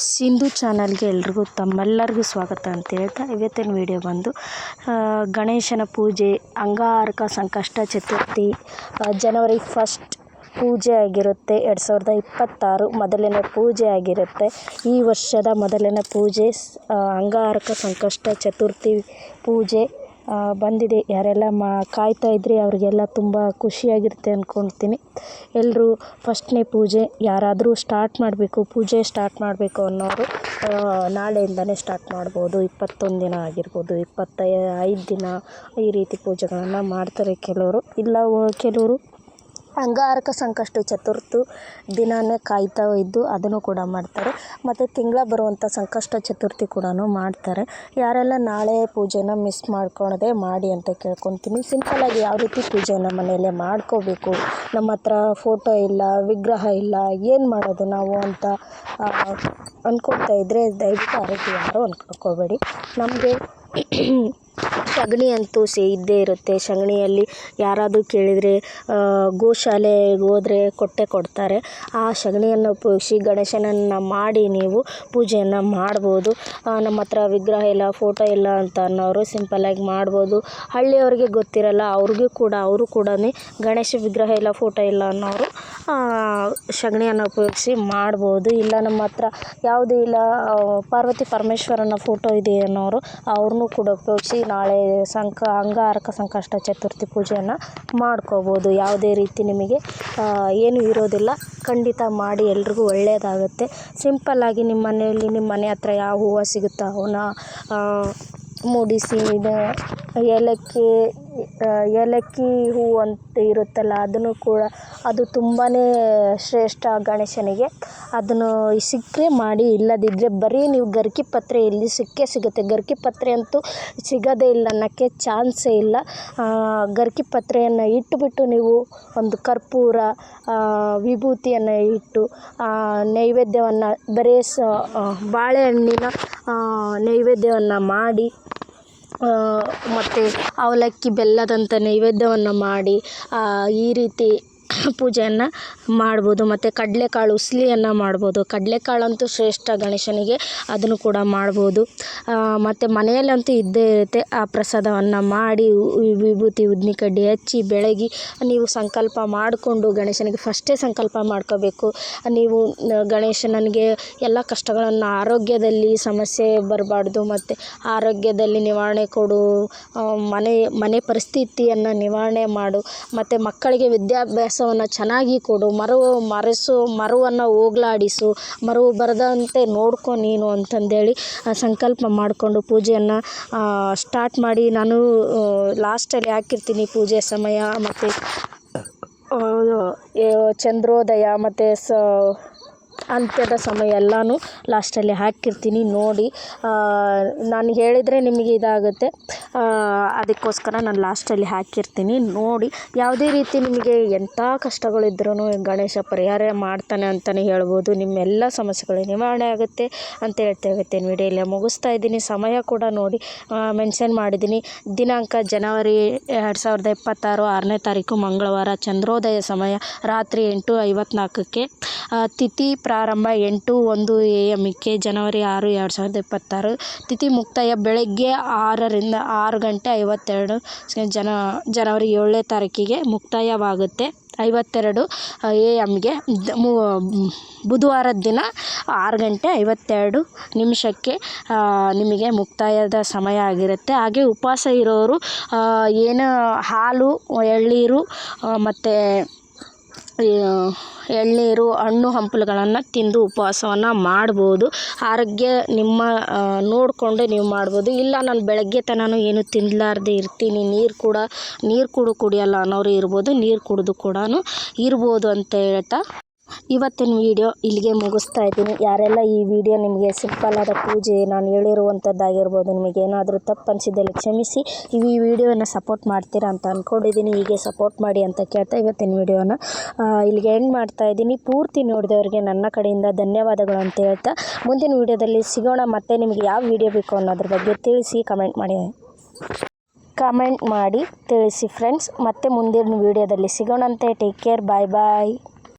ಸಿಂಧು ಚಾನಲ್ಗೆ ಎಲ್ರಿಗೂ ತಮ್ಮೆಲ್ಲರಿಗೂ ಸ್ವಾಗತ ಅಂತ ಹೇಳ್ತಾ ಇವತ್ತಿನ ವಿಡಿಯೋ ಬಂದು ಗಣೇಶನ ಪೂಜೆ, ಅಂಗಾರಕ ಸಂಕಷ್ಟ ಚತುರ್ಥಿ ಜನವರಿ ಫಸ್ಟ್ ಪೂಜೆ ಆಗಿರುತ್ತೆ, ಎರಡು ಸಾವಿರದ ಇಪ್ಪತ್ತಾರು ಮೊದಲನೇ ಪೂಜೆ ಆಗಿರುತ್ತೆ. ಈ ವರ್ಷದ ಮೊದಲನೇ ಪೂಜೆ ಅಂಗಾರಕ ಸಂಕಷ್ಟ ಚತುರ್ಥಿ ಪೂಜೆ. ಬಂದಿದೆ. ಯಾರೆಲ್ಲ ಮಾ, ಕಾಯ್ತಾ ಇದ್ರಿ ಅವರಿಗೆಲ್ಲ ತುಂಬ ಖುಷಿಯಾಗಿರುತ್ತೆ ಅಂದ್ಕೊಳ್ತೀನಿ ಎಲ್ಲರೂ ಫಸ್ಟ್ನೇ ಪೂಜೆ ಯಾರಾದರೂ ಸ್ಟಾರ್ಟ್ ಮಾಡಬೇಕು, ಪೂಜೆ ಸ್ಟಾರ್ಟ್ ಮಾಡಬೇಕು ಅನ್ನೋರು ನಾಳೆಯಿಂದಲೇ ಸ್ಟಾರ್ಟ್ ಮಾಡ್ಬೋದು. ಇಪ್ಪತ್ತೊಂದು ದಿನ ಆಗಿರ್ಬೋದು ಇಪ್ಪತ್ತೈ ಐದು ದಿನ ಈ ರೀತಿ ಪೂಜೆಗಳನ್ನು ಮಾಡ್ತಾರೆ ಕೆಲವರು. ಇಲ್ಲ ಕೆಲವರು ಅಂಗಾರಕ ಸಂಕಷ್ಟ ಚತುರ್ಥಿ ದಿನಾನೇ ಕಾಯ್ತಾ ಇದ್ದು ಅದನ್ನು ಕೂಡ ಮಾಡ್ತಾರೆ. ಮತ್ತು ತಿಂಗಳ ಬರುವಂಥ ಸಂಕಷ್ಟ ಚತುರ್ಥಿ ಕೂಡ ಮಾಡ್ತಾರೆ. ಯಾರೆಲ್ಲ ನಾಳೆ ಪೂಜೆನ ಮಿಸ್ ಮಾಡ್ಕೊಳದೆ ಮಾಡಿ ಅಂತ ಕೇಳ್ಕೊತೀನಿ. ಸಿಂಪಲ್ಲಾಗಿ ಯಾವ ರೀತಿ ಪೂಜೆನ ಮನೆಯಲ್ಲೇ ಮಾಡ್ಕೋಬೇಕು? ನಮ್ಮ ಹತ್ರ ಫೋಟೋ ಇಲ್ಲ, ವಿಗ್ರಹ ಇಲ್ಲ, ಏನು ಮಾಡೋದು ನಾವು ಅಂತ ಅಂದ್ಕೊಳ್ತಾ ಇದ್ದರೆ ದಯವಿಟ್ಟು ಆರೋಗ್ಯ ಯಾರು ಅಂದ್ಕೊಳ್ಕೋಬೇಡಿ ನಮಗೆ ಸಗಣಿ ಅಂತೂ ಸೇ ಇದ್ದೇ ಇರುತ್ತೆ. ಸಗಣಿಯಲ್ಲಿ ಯಾರಾದರೂ ಕೇಳಿದರೆ ಗೋಶಾಲೆಗೆ ಹೋದರೆ ಕೊಟ್ಟೆ ಕೊಡ್ತಾರೆ. ಆ ಸಗಣಿಯನ್ನು ಉಪಯೋಗಿಸಿ ಗಣೇಶನನ್ನು ಮಾಡಿ ನೀವು ಪೂಜೆಯನ್ನು ಮಾಡ್ಬೋದು. ನಮ್ಮ ಹತ್ರ ವಿಗ್ರಹ ಇಲ್ಲ, ಫೋಟೋ ಇಲ್ಲ ಅಂತ ಅನ್ನೋರು ಸಿಂಪಲ್ಲಾಗಿ ಮಾಡ್ಬೋದು. ಹಳ್ಳಿಯವ್ರಿಗೆ ಗೊತ್ತಿರಲ್ಲ, ಅವ್ರಿಗೂ ಕೂಡ, ಅವರು ಕೂಡ ಗಣೇಶ ವಿಗ್ರಹ ಇಲ್ಲ, ಫೋಟೋ ಇಲ್ಲ ಅನ್ನೋರು ಸಗಣಿಯನ್ನು ಉಪಯೋಗಿಸಿ ಮಾಡ್ಬೋದು. ಇಲ್ಲ ನಮ್ಮ ಹತ್ರ ಯಾವುದೂ ಇಲ್ಲ ಪಾರ್ವತಿ ಪರಮೇಶ್ವರನ ಫೋಟೋ ಇದೆ ಅನ್ನೋರು, ಅವ್ರನ್ನೂ ಕೂಡ ಉಪಯೋಗಿಸಿ ನಾಳೆ ಸಂಕ, ಅಂಗಾರಕ ಸಂಕಷ್ಟ ಚತುರ್ಥಿ ಪೂಜೆಯನ್ನು ಮಾಡ್ಕೋಬೋದು. ಯಾವುದೇ ರೀತಿ ನಿಮಗೆ ಏನು ಇರೋದಿಲ್ಲ. ಖಂಡಿತ ಮಾಡಿ ಎಲ್ರಿಗೂ ಒಳ್ಳೆಯದಾಗುತ್ತೆ ಸಿಂಪಲ್ಲಾಗಿ ನಿಮ್ಮ ಮನೆಯಲ್ಲಿ ನಿಮ್ಮ ಮನೆ ಹತ್ರ ಯಾವ ಹೂವು ಸಿಗುತ್ತೋ ಅವನ್ನ ಮೂಡಿಸಿ, ಇದು, ಏಲಕ್ಕಿ ಏಲಕ್ಕಿ ಹೂವು ಅಂತ ಇರುತ್ತಲ್ಲ, ಅದನ್ನು ಕೂಡ ಅದು ತುಂಬಾ ಶ್ರೇಷ್ಠ ಗಣೇಶನಿಗೆ. ಅದನ್ನು ಸಿಕ್ಕರೆ ಮಾಡಿ ಇಲ್ಲದಿದ್ದರೆ ಬರೀ ನೀವು ಗರ್ಕಿ ಪತ್ರೆ ಇಲ್ಲಿ ಸಿಕ್ಕೇ ಸಿಗುತ್ತೆ. ಗರ್ಕಿ ಪತ್ರೆ ಅಂತೂ ಸಿಗೋದೇ ಇಲ್ಲ, ಅನ್ನೋಕ್ಕೆ ಚಾನ್ಸೇ ಇಲ್ಲ. ಗರ್ಕಿ ಪತ್ರೆಯನ್ನು ಇಟ್ಟುಬಿಟ್ಟು ನೀವು ಒಂದು ಕರ್ಪೂರ ವಿಭೂತಿಯನ್ನು ಇಟ್ಟು ನೈವೇದ್ಯವನ್ನು ಬರೀ ಸ ಬಾಳೆಹಣ್ಣಿನ ನೈವೇದ್ಯವನ್ನು ಮಾಡಿ ಮತ್ತು ಅವಲಕ್ಕಿ ಬೆಲ್ಲದಂಥ ನೈವೇದ್ಯವನ್ನು ಮಾಡಿ ಈ ರೀತಿ ಪೂಜೆಯನ್ನು ಮಾಡ್ಬೋದು, ಮತ್ತು ಕಡಲೆಕಾಳು, ಉಸ್ಲಿಯನ್ನು ಮಾಡ್ಬೋದು. ಕಡಲೆಕಾಳಂತೂ ಶ್ರೇಷ್ಠ ಗಣೇಶನಿಗೆ ಅದನ್ನು ಕೂಡ ಮಾಡ್ಬೋದು. ಮತ್ತು ಮನೆಯಲ್ಲಂತೂ ಇದ್ದೇ ಇರುತ್ತೆ. ಆ ಪ್ರಸಾದವನ್ನು ಮಾಡಿ ವಿಭೂತಿ ಉದ್ನಿ ಕಡ್ಡಿ ಹಚ್ಚಿ ಬೆಳಗಿ, ನೀವು ಸಂಕಲ್ಪ ಮಾಡಿಕೊಂಡು ಗಣೇಶನಿಗೆ ಫಸ್ಟೇ ಸಂಕಲ್ಪ ಮಾಡ್ಕೋಬೇಕು. ನೀವು ಗಣೇಶ ನನಗೆ ಎಲ್ಲ ಕಷ್ಟಗಳನ್ನು ಆರೋಗ್ಯದಲ್ಲಿ ಸಮಸ್ಯೆ ಬರಬಾರ್ದು, ಮತ್ತು ಆರೋಗ್ಯದಲ್ಲಿ ನಿವಾರಣೆ ಕೊಡು ಮನೆ ಮನೆ ಪರಿಸ್ಥಿತಿಯನ್ನು ನಿವಾರಣೆ ಮಾಡು, ಮತ್ತು ಮಕ್ಕಳಿಗೆ ವಿದ್ಯಾಭ್ಯಾಸವನ್ನು ಚೆನ್ನಾಗಿ ಕೊಡು, ಮರು ಮರೆಸು, ಮರುವನ್ನು ಹೋಗ್ಲಾಡಿಸು, ಮರು ಬರದಂತೆ ನೋಡ್ಕೊ ನೀನು ಅಂತಂದೇಳಿ ಸಂಕಲ್ಪ ಮಾಡಿಕೊಂಡು ಪೂಜೆಯನ್ನು ಸ್ಟಾರ್ಟ್ ಮಾಡಿ ನಾನು ಲಾಸ್ಟಲ್ಲಿ ಹಾಕಿರ್ತೀನಿ ಪೂಜೆ ಸಮಯ ಮತ್ತು ಚಂದ್ರೋದಯ ಮತ್ತು ಸ ಅಂತ್ಯದ ಸಮಯ ಎಲ್ಲನೂ ಲಾಸ್ಟಲ್ಲಿ ಹಾಕಿರ್ತೀನಿ. ನೋಡಿ ನಾನು ಹೇಳಿದರೆ ನಿಮಗೆ ಇದಾಗುತ್ತೆ. ಅದಕ್ಕೋಸ್ಕರ ನಾನು ಲಾಸ್ಟಲ್ಲಿ ಹಾಕಿರ್ತೀನಿ. ನೋಡಿ, ಯಾವುದೇ ರೀತಿ ನಿಮಗೆ ಎಂಥ ಕಷ್ಟಗಳಿದ್ರೂ ಗಣೇಶ ಪರಿಹಾರ ಮಾಡ್ತಾನೆ ಅಂತಲೇ ಹೇಳ್ಬೋದು. ನಿಮ್ಮೆಲ್ಲ ಸಮಸ್ಯೆಗಳು ನಿವಾರಣೆ ಆಗುತ್ತೆ ಅಂತ ಹೇಳ್ತಾ ಇವತ್ತಿನ ವಿಡಿಯೋ ಮುಗಿಸ್ತಾ ಇದ್ದೀನಿ. ಸಮಯ ಕೂಡ ನೋಡಿ ಮೆನ್ಷನ್ ಮಾಡಿದ್ದೀನಿ. ದಿನಾಂಕ ಜನವರಿ ಎರಡು ಸಾವಿರದ ಇಪ್ಪತ್ತಾರು, ಆರನೇ ತಾರೀಕು, ಮಂಗಳವಾರ, ಚಂದ್ರೋದಯ ಸಮಯ, ರಾತ್ರಿ ಎಂಟು ಐವತ್ನಾಲ್ಕಕ್ಕೆ. ತಿಥಿ ಪ್ರಾರಂಭ ಎಂಟು ಒಂದು ಎ ಎಮ್ಮಿಗೆ ಜನವರಿ ಆರು, ಎರಡು ಸಾವಿರದ ಇಪ್ಪತ್ತಾರು. ತಿಥಿ ಮುಕ್ತಾಯ ಬೆಳಗ್ಗೆ ಆರರಿಂದ ಆರು ಗಂಟೆ ಐವತ್ತೆರಡು ಜನ, ಜನವರಿ ಏಳನೇ ತಾರೀಕಿಗೆ ಮುಕ್ತಾಯವಾಗುತ್ತೆ. ಐವತ್ತೆರಡು ಎ ಎಮ್ಗೆ ಬುಧವಾರದ ದಿನ ಆರು ಗಂಟೆ ಐವತ್ತೆರಡು ನಿಮಿಷಕ್ಕೆ ನಿಮಗೆ ಮುಕ್ತಾಯದ ಸಮಯ ಆಗಿರುತ್ತೆ. ಹಾಗೆ ಉಪವಾಸ ಇರೋರು ಏನು ಹಾಲು, ಎಳ್ನೀರು ಮತ್ತು ಎಳನೀರು ಹಣ್ಣು ಹಂಪಲುಗಳನ್ನು ತಿಂದು ಉಪವಾಸವನ್ನು ಮಾಡ್ಬೋದು. ಆರೋಗ್ಯ ನಿಮ್ಮ ನೋಡಿಕೊಂಡು ನೀವು ಮಾಡ್ಬೋದು. ಇಲ್ಲ ನಾನು ಬೆಳಗ್ಗೆ ತನಕ ಏನು ತಿನ್ನಲಾರ್ದೆ ಇರ್ತೀನಿ. ನೀರು ಕೂಡ ನೀರು ಕೂಡ ಕುಡಿಯಲ್ಲ ಅನ್ನೋರು ಇರ್ಬೋದು. ನೀರು ಕುಡಿದು ಕೂಡ ಇರ್ಬೋದು ಅಂತ ಹೇಳ್ತಾ ಇವತ್ತಿನ ವಿಡಿಯೋ ಇಲ್ಲಿಗೆ ಮುಗಿಸ್ತಾ ಇದ್ದೀನಿ. ಯಾರೆಲ್ಲ ಈ ವಿಡಿಯೋ ನಿಮಗೆ ಸಿಂಪಲ್ಲಾದ ಪೂಜೆ, ನಾನು ಹೇಳಿರುವಂಥದ್ದಾಗಿರ್ಬೋದು, ನಿಮಗೆ ಏನಾದರೂ ತಪ್ಪು ಅನಿಸಿದ್ದಲ್ಲಿ ಕ್ಷಮಿಸಿ. ಈ ವಿಡಿಯೋನ ಸಪೋರ್ಟ್ ಮಾಡ್ತೀರಾ ಅಂತ ಅಂದ್ಕೊಂಡಿದ್ದೀನಿ ಹೀಗೆ ಸಪೋರ್ಟ್ ಮಾಡಿ ಅಂತ ಕೇಳ್ತಾ ಇವತ್ತಿನ ವಿಡಿಯೋನ. ಇಲ್ಲಿಗೆ ಎಂಡ್ ಮಾಡ್ತಾ ಇದ್ದೀನಿ. ಪೂರ್ತಿ ನೋಡಿದವರಿಗೆ ನನ್ನ ಕಡೆಯಿಂದ ಧನ್ಯವಾದಗಳು ಅಂತ ಹೇಳ್ತಾ ಮುಂದಿನ ವಿಡಿಯೋದಲ್ಲಿ ಸಿಗೋಣ. ಮತ್ತೆ ನಿಮಗೆ ಯಾವ ವಿಡಿಯೋ ಬೇಕು ಅನ್ನೋದ್ರ ಬಗ್ಗೆ ತಿಳಿಸಿ ಕಮೆಂಟ್ ಮಾಡಿ. ಕಮೆಂಟ್ ಮಾಡಿ ತಿಳಿಸಿ ಫ್ರೆಂಡ್ಸ್ ಮತ್ತೆ ಮುಂದಿನ ವೀಡಿಯೋದಲ್ಲಿ ಸಿಗೋಣಂತೆ ಟೇಕ್ ಕೇರ್ ಬಾಯ್ ಬಾಯ್